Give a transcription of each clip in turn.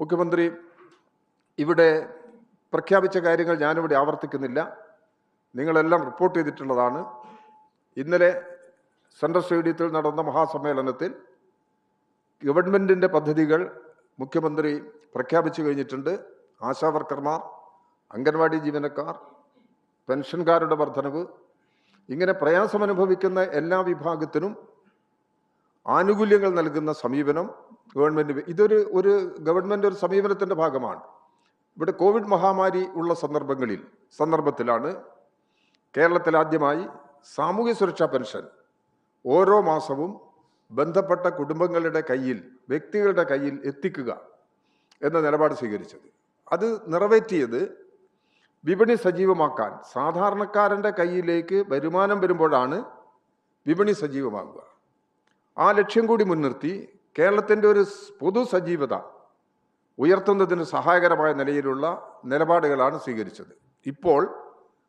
മുഖ്യമന്ത്രി ഇവിടെ പ്രഖ്യാപിച്ച കാര്യങ്ങൾ ഞാനിവിടെ ആവർത്തിക്കുന്നില്ല. നിങ്ങളെല്ലാം റിപ്പോർട്ട് ചെയ്തിട്ടുള്ളതാണ്. ഇന്നലെ സെൻട്രൽ സ്റ്റേഡിയത്തിൽ നടന്ന മഹാസമ്മേളനത്തിൽ ഗവൺമെന്റിന്റെ പദ്ധതികൾ മുഖ്യമന്ത്രി പ്രഖ്യാപിച്ചു കഴിഞ്ഞിട്ടുണ്ട്. ആശാവർക്കർമാർ അംഗൻവാടി ജീവനക്കാർ പെൻഷൻകാരുടെ വർധനവ് ഇങ്ങനെ പ്രയാസമനുഭവിക്കുന്ന എല്ലാ വിഭാഗത്തിനും ആനുകൂല്യങ്ങൾ നൽകുന്ന സമീപനം ഗവൺമെന്റ് ഇതൊരു ഒരു ഗവൺമെന്റ് ഒരു സമീപനത്തിന്റെ ഭാഗമാണ്. ഇവിടെ കോവിഡ് മഹാമാരി ഉള്ള സന്ദർഭങ്ങളിൽ സന്ദർഭത്തിലാണ് കേരളത്തിൽ ആദ്യമായി സാമൂഹ്യ സുരക്ഷാ പെൻഷൻ ഓരോ മാസവും ബന്ധപ്പെട്ട കുടുംബങ്ങളുടെ കയ്യിൽ വ്യക്തികളുടെ കയ്യിൽ എത്തിക്കുക എന്ന നിലപാട് സ്വീകരിച്ചത്. അത് നിറവേറ്റിയത് വിപണി സജീവമാക്കാൻ സാധാരണക്കാരന്റെ കയ്യിലേക്ക് വരുമാനം വരുമ്പോഴാണ് വിപണി സജീവമാകുക. ആ ലക്ഷ്യം കൂടി മുൻനിർത്തി കേരളത്തിന്റെ ഒരു സ് പൊതു സജീവത ഉയർത്തുന്നതിന് സഹായകരമായ നിലയിലുള്ള നിലപാടുകളാണ് സ്വീകരിച്ചത്. ഇപ്പോൾ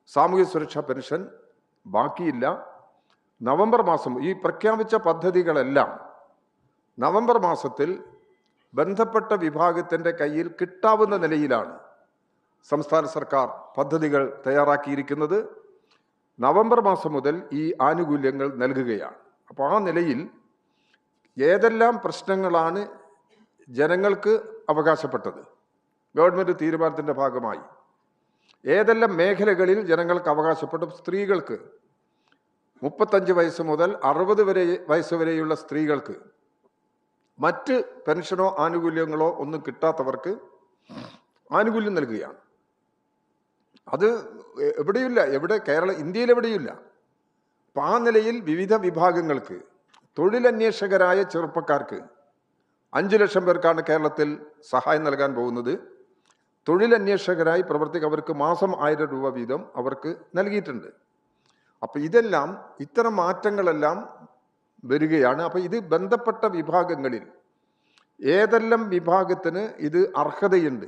സാമൂഹ്യ സുരക്ഷാ പെൻഷൻ ബാക്കിയില്ല. നവംബർ മാസം ഈ പ്രഖ്യാപിച്ച പദ്ധതികളെല്ലാം നവംബർ മാസത്തിൽ ബന്ധപ്പെട്ട വിഭാഗത്തിന്റെ കയ്യിൽ കിട്ടാവുന്ന നിലയിലാണ് സംസ്ഥാന സർക്കാർ പദ്ധതികൾ തയ്യാറാക്കിയിരിക്കുന്നത്. നവംബർ മാസം മുതൽ ഈ ആനുകൂല്യങ്ങൾ നൽകുകയാണ്. അപ്പോൾ ആ നിലയിൽ ഏതെല്ലാം പ്രശ്നങ്ങളാണ് ജനങ്ങൾക്ക് അവകാശപ്പെട്ടത്? ഗവൺമെന്റ് തീരുമാനത്തിന്റെ ഭാഗമായി. ഏതെല്ലാം മേഖലകളിൽ ജനങ്ങൾക്ക് അവകാശപ്പെട്ടു? സ്ത്രീകൾക്ക്. മുപ്പത്തഞ്ച് വയസ്സ് മുതൽ അറുപത് വരെ വയസ്സ് വരെയുള്ള സ്ത്രീകൾക്ക്. മറ്റ് പെൻഷനോ ആനുകൂല്യങ്ങളോ ഒന്നും കിട്ടാത്തവർക്ക് ആനുകൂല്യം നൽകുകയാണ്. അത് എവിടെയില്ല എവിടെ കേരള ഇന്ത്യയിൽ എവിടെയില്ല അപ്പം ആ നിലയിൽ വിവിധ വിഭാഗങ്ങൾക്ക് തൊഴിലന്വേഷകരായ ചെറുപ്പക്കാർക്ക് അഞ്ചു ലക്ഷം പേർക്കാണ് കേരളത്തിൽ സഹായം നൽകാൻ പോകുന്നത്. തൊഴിലന്വേഷകരായി പ്രവർത്തിക്കുക അവർക്ക് മാസം ആയിരം രൂപ വീതം അവർക്ക് നൽകിയിട്ടുണ്ട്. അപ്പം ഇതെല്ലാം ഇത്തരം മാറ്റങ്ങളെല്ലാം വരികയാണ്. അപ്പം ഇത് ബന്ധപ്പെട്ട വിഭാഗങ്ങളിൽ ഏതെല്ലാം വിഭാഗത്തിന് ഇത് അർഹതയുണ്ട്?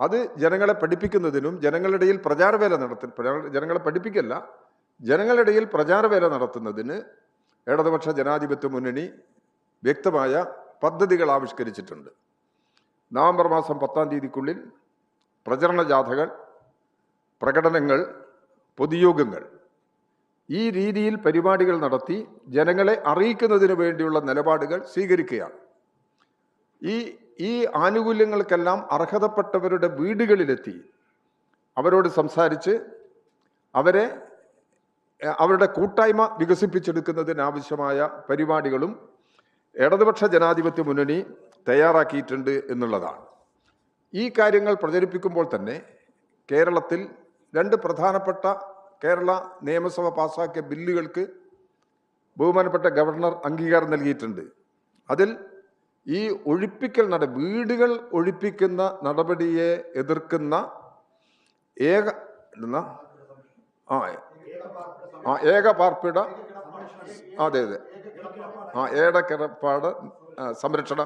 അത് ജനങ്ങളെ പഠിപ്പിക്കുന്നതിനും ജനങ്ങളിടയിൽ പ്രചാരവേല നടത്തി ജനങ്ങളെ പഠിപ്പിക്കല്ല ജനങ്ങളിടയിൽ പ്രചാരവേല നടത്തുന്നതിന് ഇടതുപക്ഷ ജനാധിപത്യ മുന്നണി വ്യക്തമായ പദ്ധതികൾ ആവിഷ്കരിച്ചിട്ടുണ്ട്. നവംബർ മാസം പത്താം തീയതിക്കുള്ളിൽ പ്രചരണ ജാഥകൾ പ്രകടനങ്ങൾ പൊതുയോഗങ്ങൾ ഈ രീതിയിൽ പരിപാടികൾ നടത്തി ജനങ്ങളെ അറിയിക്കുന്നതിന് വേണ്ടിയുള്ള നിലപാടുകൾ സ്വീകരിക്കുകയാണ്. ഈ ഈ ആനുകൂല്യങ്ങൾക്കെല്ലാം അർഹതപ്പെട്ടവരുടെ വീടുകളിലെത്തി അവരോട് സംസാരിച്ച് അവരെ അവരുടെ കൂട്ടായ്മ വികസിപ്പിച്ചെടുക്കുന്നതിനാവശ്യമായ പരിപാടികളും ഇടതുപക്ഷ ജനാധിപത്യ മുന്നണി തയ്യാറാക്കിയിട്ടുണ്ട് എന്നുള്ളതാണ്. ഈ കാര്യങ്ങൾ പ്രചരിപ്പിക്കുമ്പോൾ തന്നെ കേരളത്തിൽ രണ്ട് പ്രധാനപ്പെട്ട കേരള നിയമസഭ പാസാക്കിയ ബില്ലുകൾക്ക് ബഹുമാനപ്പെട്ട ഗവർണർ അംഗീകാരം നൽകിയിട്ടുണ്ട്. അതിൽ ഈ ഒഴിപ്പിക്കൽ നട വീടുകൾ ഒഴിപ്പിക്കുന്ന നടപടിയെ എതിർക്കുന്ന ഏക ആ ആ ഏക പാർപ്പിട അതെ അതെ. ആ ഏക കിടപ്പാട് സംരക്ഷണ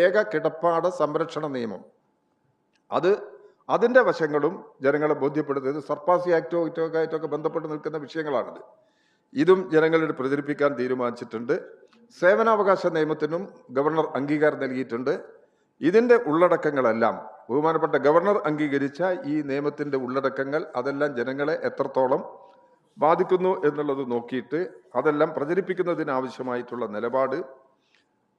ഏക കിടപ്പാട് സംരക്ഷണ നിയമം. അത് അതിന്റെ വശങ്ങളും ജനങ്ങളെ ബോധ്യപ്പെടുത്തിയത് സർപ്പാസി ആക്റ്റോ ഇറ്റോ ആയിട്ടൊക്കെ ബന്ധപ്പെട്ട് നിൽക്കുന്ന വിഷയങ്ങളാണിത്. ഇതും ജനങ്ങളോട് പ്രചരിപ്പിക്കാൻ തീരുമാനിച്ചിട്ടുണ്ട്. സേവനാവകാശ നിയമത്തിനും ഗവർണർ അംഗീകാരം നൽകിയിട്ടുണ്ട്. ഇതിന്റെ ഉള്ളടക്കങ്ങളെല്ലാം ബഹുമാനപ്പെട്ട ഗവർണർ അംഗീകരിച്ച ഈ നിയമത്തിന്റെ ഉള്ളടക്കങ്ങൾ അതെല്ലാം ജനങ്ങളെ എത്രത്തോളം ബാധിക്കുന്നു എന്നുള്ളത് നോക്കിയിട്ട് അതെല്ലാം പ്രചരിപ്പിക്കുന്നതിനാവശ്യമായിട്ടുള്ള നിലപാട്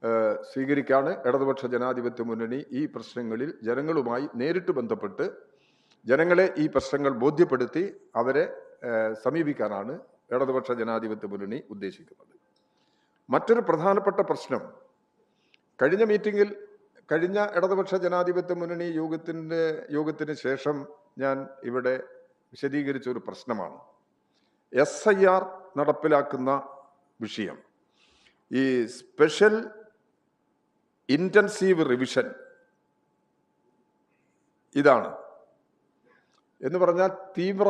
ഏഹ്, സ്വീകരിക്കാണ് ഇടതുപക്ഷ ജനാധിപത്യ മുന്നണി ഈ പ്രശ്നങ്ങളിൽ ജനങ്ങളുമായി നേരിട്ട് ബന്ധപ്പെട്ട് ജനങ്ങളെ ഈ പ്രശ്നങ്ങൾ ബോധ്യപ്പെടുത്തി അവരെ സമീപിക്കാനാണ് ഇടതുപക്ഷ ജനാധിപത്യ മുന്നണി ഉദ്ദേശിക്കുന്നത്. മറ്റൊരു പ്രധാനപ്പെട്ട പ്രശ്നം കഴിഞ്ഞ മീറ്റിംഗിൽ കഴിഞ്ഞ ഇടതുപക്ഷ ജനാധിപത്യ മുന്നണി യോഗത്തിന്റെ യോഗത്തിന് ശേഷം ഞാൻ ഇവിടെ വിശദീകരിച്ച ഒരു പ്രശ്നമാണ്. എസ് ഐ ആർ നടപ്പിലാക്കുന്ന വിഷയം. ഈ സ്പെഷ്യൽ ഇന്റൻസീവ് റിവിഷൻ ഇതാണ്. എന്ന് പറഞ്ഞാൽ തീവ്ര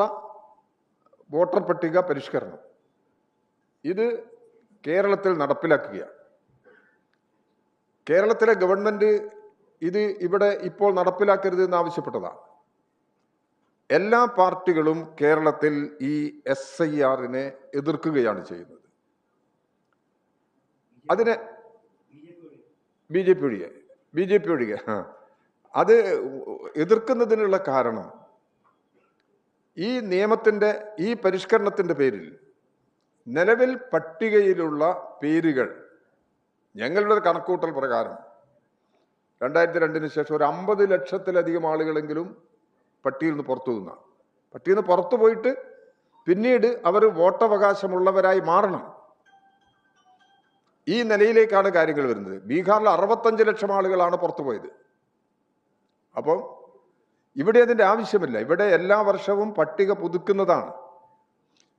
വോട്ടർ പട്ടിക പരിഷ്കരണം. ഇത് കേരളത്തിൽ നടപ്പിലാക്കുകയാണ് കേരളത്തിലെ ഗവൺമെന്റ് ഇത് ഇവിടെ ഇപ്പോൾ നടപ്പിലാക്കരുത് എന്ന് ആവശ്യപ്പെട്ടതാണ്. എല്ലാ പാർട്ടികളും കേരളത്തിൽ ഈ എസ് ഐ ആറിനെ എതിർക്കുകയാണ് ചെയ്യുന്നത്. അതിനെ ബി ജെ പി ഒഴികെ ബി ജെ പി ഒഴികെ അത് എതിർക്കുന്നതിനുള്ള കാരണം ഈ നിയമത്തിന്റെ ഈ പരിഷ്കരണത്തിന്റെ പേരിൽ നിലവിൽ പട്ടികയിലുള്ള പേരുകൾ ഞങ്ങളുടെ കണക്കൂട്ടൽ പ്രകാരം രണ്ടായിരത്തി രണ്ടിന് ശേഷം ഒരു അമ്പത് ലക്ഷത്തിലധികം ആളുകളെങ്കിലും പട്ടികയിൽ നിന്ന് പുറത്തു നിന്ന. പട്ടിയിൽ നിന്ന് പുറത്തു പോയിട്ട് പിന്നീട് അവർ വോട്ടവകാശമുള്ളവരായി മാറണം. ഈ നിലയിലേക്കാണ് കാര്യങ്ങൾ വരുന്നത്. ബീഹാറിൽ അറുപത്തഞ്ച് ലക്ഷം ആളുകളാണ് പുറത്തു പോയത്. അപ്പം ഇവിടെ അതിന്റെ ആവശ്യമില്ല. ഇവിടെ എല്ലാ വർഷവും പട്ടിക പുതുക്കുന്നതാണ്.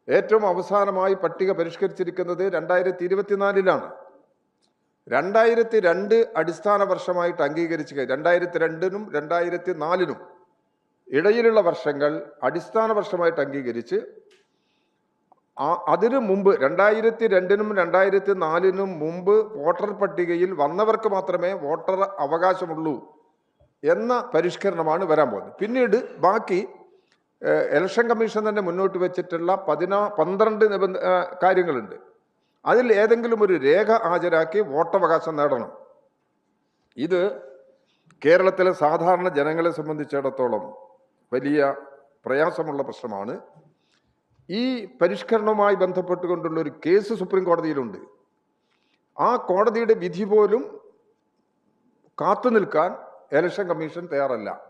ഏറ്റവും അവസാനമായി പട്ടിക പരിഷ്കരിച്ചിരിക്കുന്നത് രണ്ടായിരത്തി ഇരുപത്തിനാലിലാണ് രണ്ടായിരത്തി രണ്ട് അടിസ്ഥാന വർഷമായിട്ട് അംഗീകരിച്ച് രണ്ടായിരത്തി രണ്ടിനും രണ്ടായിരത്തി നാലിനും ഇടയിലുള്ള വർഷങ്ങൾ അടിസ്ഥാന വർഷമായിട്ട് അംഗീകരിച്ച് അതിനു മുമ്പ് രണ്ടായിരത്തി രണ്ടിനും രണ്ടായിരത്തി നാലിനും മുമ്പ് വോട്ടർ പട്ടികയിൽ വന്നവർക്ക് മാത്രമേ വോട്ടർ അവകാശമുള്ളൂ എന്ന പരിഷ്കരണമാണ് വരാൻ പോകുന്നത്. പിന്നീട് ബാക്കി ഇലക്ഷൻ കമ്മീഷൻ തന്നെ മുന്നോട്ട് വെച്ചിട്ടുള്ള പതിനാ പന്ത്രണ്ട് നിബന്ധ കാര്യങ്ങളുണ്ട്. അതിൽ ഏതെങ്കിലും ഒരു രേഖ ഹാജരാക്കി വോട്ടവകാശം നേടണം. ഇത് കേരളത്തിലെ സാധാരണ ജനങ്ങളെ സംബന്ധിച്ചിടത്തോളം വലിയ പ്രയാസമുള്ള പ്രശ്നമാണ്. ഈ പരിഷ്കരണവുമായി ബന്ധപ്പെട്ടുകൊണ്ടുള്ള ഒരു കേസ് സുപ്രീം കോടതിയിലുണ്ട്. ആ കോടതിയുടെ വിധി പോലും കാത്തു നിൽക്കാൻ ഇലക്ഷൻ കമ്മീഷൻ തയ്യാറല്ല.